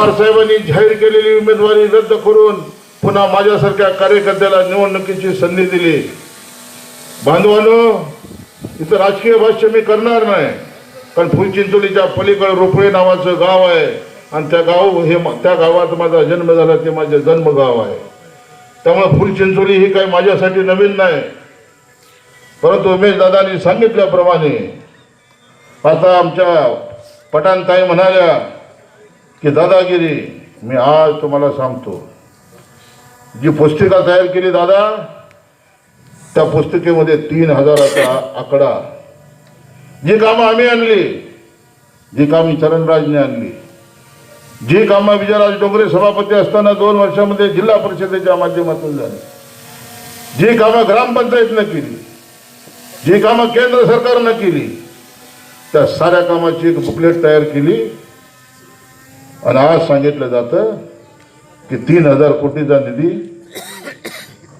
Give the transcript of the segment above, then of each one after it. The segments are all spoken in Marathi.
पवारसाहेबांनी जाहीर केलेली उमेदवारी रद्द करून पुन्हा माझ्यासारख्या कार्यकर्त्याला निवडणुकीची संधी दिली. बांधवानो इथं राजकीय भाष्य मी करणार नाही कारण फुलचिंचोलीच्या पलीकडे रोपळे नावाचं गाव आहे आणि त्या गाव हे त्या गावात माझा जन्म झाला ते माझे जन्मगाव आहे. त्यामुळे फुलचिंचोली ही काही माझ्यासाठी नवीन नाही. परंतु उमेश दादांनी सांगितल्याप्रमाणे आता आमच्या पठाणताई म्हणाल्या की दादागिरी मी आज तुम्हाला सांगतो. जी पुस्तिका तयार केली दादा त्या पुस्तिकेमध्ये तीन हजाराचा आकडा. जी कामं आम्ही आणली जी कामं चरणराजने आणली जी कामं विजयराज डोंगरे सभापती असताना दोन वर्षामध्ये जिल्हा परिषदेच्या माध्यमातून झाली जी कामं ग्रामपंचायतनं केली जी कामं केंद्र सरकारनं केली त्या साऱ्या कामाची एक बुकलेट तयार केली. आणि आज सांगितलं जातं की तीन हजार कोटीचा निधी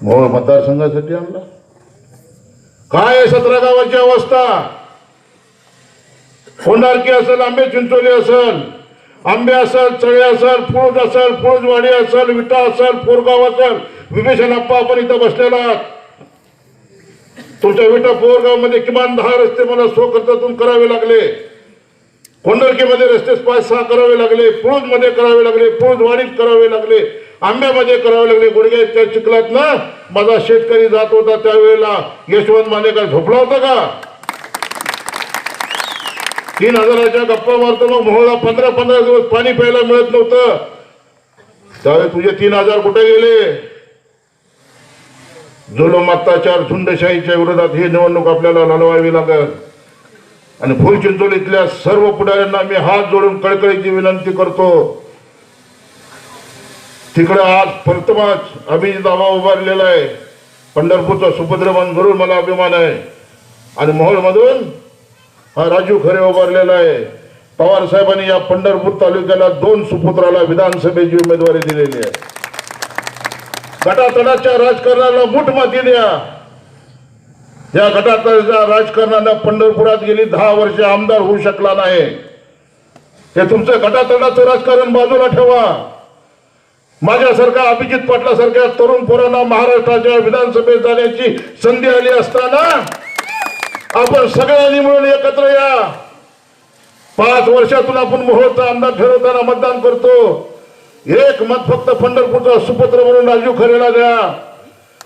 मोहोळ मतदारसंघासाठी आणला. काय आहे सतरा गावाची अवस्था? कोंडारकी असेल आंबे चिंचोली असेल आंबे असेल चळे असेल फुळज असेल फुळजवाडी असेल विटा असेल पोरगाव असेल विभीषण आप्पा आपण इथं बसलेला तुमच्या विटा पोरगावमध्ये किमान दहा रस्ते मला स्वखर्चातून करावे लागले. कोंडरकीमध्ये रस्ते पाच सहा करावे लागले पुळूजमध्ये करावे लागले पुळूजवाडीत करावे लागले आंब्यामध्ये करावे लागले. गुडघ्याच्या चिखलात ना माझा शेतकरी जात होता त्यावेळेला. यशवंत माने काय झोपला होता का? तीन हजाराच्या गप्पा मारतो मग मोहळा पंधरा पंधरा दिवस पाणी प्यायला मिळत नव्हतं. त्यावेळी तुझे तीन हजार कुठे गेले? जुलम अत्याचार झुंडशाहीच्या विरोधात ही निवडणूक आपल्याला लढवावी लागेल. आणि फुलचिंचोलीतल्या सर्व पुढाऱ्यांना मी हात जोडून कळकळीची विनंती करतो. तिकडे आज प्रथमच अभिजित आबा उभारलेला आहे. पंढरपूरचा सुभद्रमान भरून मला अभिमान आहे. आणि मोहोळमधून हा राजू खरे उभारलेला आहे. पवार साहेबांनी या पंढरपूर तालुक्याला दोन सुपुत्राला विधानसभेची उमेदवारी दिलेली आहे. गटातडाच्या राजकारणाला मूठ माती द्या. या गटातडाच्या राजकारणानं पंढरपुरात गेली दहा वर्ष आमदार होऊ शकला नाही. हे तुमचं गटातडाचं राजकारण बाजूला ठेवा. माझ्यासारखा अभिजित पाटलासारख्या तरुण पोरांना महाराष्ट्राच्या विधानसभेत जाण्याची संधी आली असताना आपण सगळ्यांनी मिळून एकत्र या. पाच वर्षातून आपण मोहोळचा आमदार ठरवताना मतदान करतो. एक मत फक्त पंढरपूरचा सुपुत्र म्हणून राजू खरेला द्या.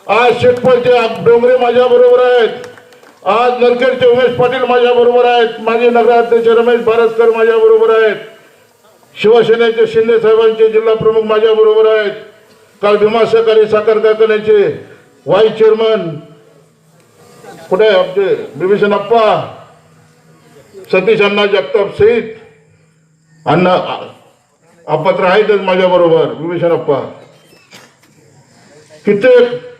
आज शेटपळचे डोंगरे माझ्या बरोबर आहेत. आज नरखेडचे उमेश पाटील माझ्या बरोबर आहेत. माजी नगराध्यक्ष रमेश भारतकर माझ्या बरोबर आहेत. शिवसेनेचे शिंदे साहेबांचे जिल्हा प्रमुख माझ्या बरोबर आहेत. काल भीमा सहकारी साखर कारखान्याचे व्हाईस चेअरमन कुठे आहे आमचे? बिभीषण अप्पा सतीश अण्णा जगताप सहित अण्णा अपत्र आहेतच माझ्या बरोबर बिभीषण अप्पा. कित्येक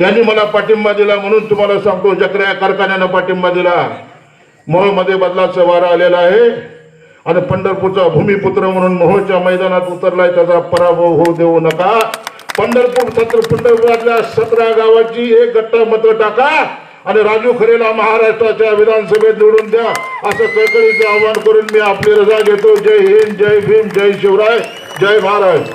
यांनी मला पाठिंबा दिला म्हणून तुम्हाला सांगतो जकऱ्या कारखान्यानं पाठिंबा दिला. मोहमध्ये बदलाचा वारा आलेला आहे. आणि पंढरपूरचा भूमिपुत्र म्हणून मोहोळच्या मैदानात उतरलाय त्याचा पराभव होऊ देऊ नका. पंढरपूर सत्र पंढरपुरातल्या सतरा गावाची एक गट्टा मत टाका आणि राजू खरेला महाराष्ट्राच्या विधानसभेत निवडून द्या. असं कळकळीचं आवाहन करून मी आपली रजा घेतो. जय हिंद जय भीम जय शिवराय जय महाराज.